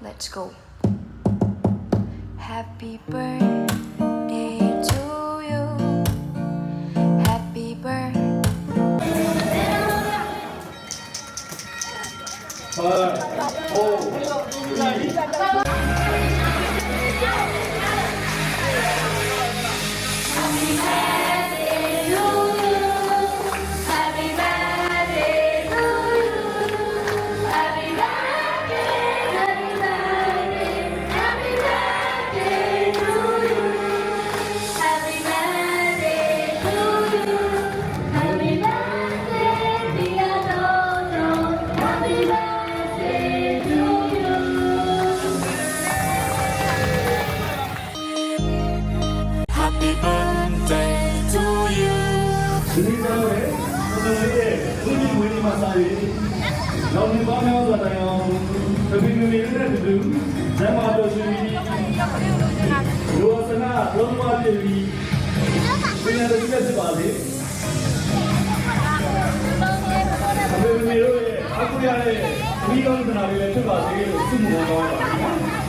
Let's go. Happy birthday to you. Happy birthday. ဒီနေ့ oh. တော့လေဘုရားရဲ့ဘုရားဝိနည်းမှာစာရေးနောက်ဒီပါများစွာတိုင်အောင်တပည့်မျိုးနဲ့တူတူဇမတော်ရှင်ရောစနာလုံးဝပြည့်ပြီးဘုရားတည်းကစပါလေအမေမျိုးရဲ့အခုရတဲ့မိကောင်းသနာလေးလည်းဖြစ်ပါစေလို့ဆုမွန်တော်ပါ